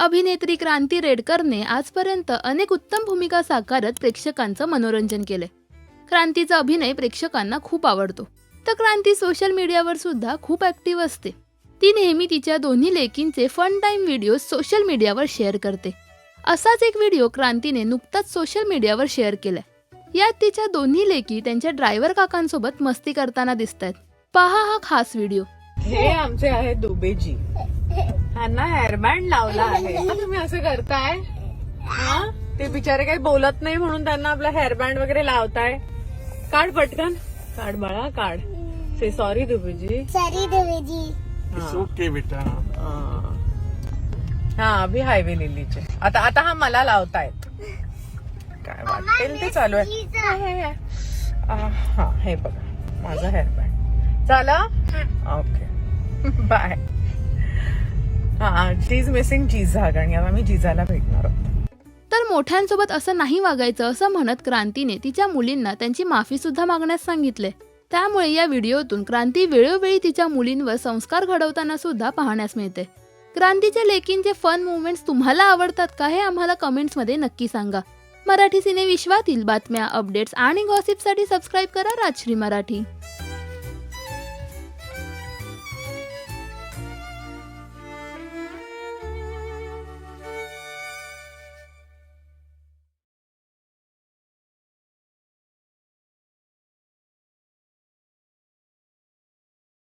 अभिनेत्री क्रांती रेडकरने आजपर्यंत अनेक उत्तम भूमिका साकारत प्रेक्षकांचं मनोरंजन केलंय. क्रांतीचा अभिनय प्रेक्षकांना खूप आवडतो. तर क्रांती सोशल मीडियावर सुद्धा खूप ऍक्टिव्ह असते. ती नेहमी तिच्या दोन्ही लेकींचे फन टाईम व्हिडिओ सोशल मीडियावर शेअर करते. असाच एक व्हिडिओ क्रांतीने नुकताच सोशल मीडियावर शेअर केलाय. यात तिच्या दोन्ही लेकी त्यांच्या ड्रायव्हर काकांसोबत मस्ती करताना दिसत आहेत पहा हा खास व्हिडिओ. हे आमचे आहेत दुबेजी. ह्यांना हेअरबँड लावला आहे. तुम्ही असं करताय? हा? ते बिचारे काही बोलत नाही म्हणून त्यांना आपला हेअरबँड वगैरे लावताय. काढ पटकन. काढ बाळा काढ. Say sorry Dubeji. Sorry it's okay बेटा. हा अभि हायवे लिलीचे आता आता हा मला लावतायत. काय वाटेल ते चालू आहे. हा हे बघा. माझा हेअरबँड चला ओके बाय हा मिसिंग चीज कारण आता मी जिजाला भेटणार आहोत. तर मोठ्यांसोबत असं नाही वागायचं असं म्हणत क्रांतीने तिच्या मुलींना त्यांची माफी सुद्धा मागण्यास सांगितले. त्यामुळे या व्हिडिओतून क्रांती वेळोवेळी तिच्या मुलींवर संस्कार घडवताना सुद्धा पाहण्यास मिळते. क्रांतीच्या लेकींचे फन मुवमेंट्स तुम्हाला आवडतात का हे आम्हाला कमेंट्समध्ये नक्की सांगा. मराठी सिने विश्वातील बातम्या अपडेट्स आणि गॉसिपसाठी सबस्क्राईब करा राजश्री मराठी.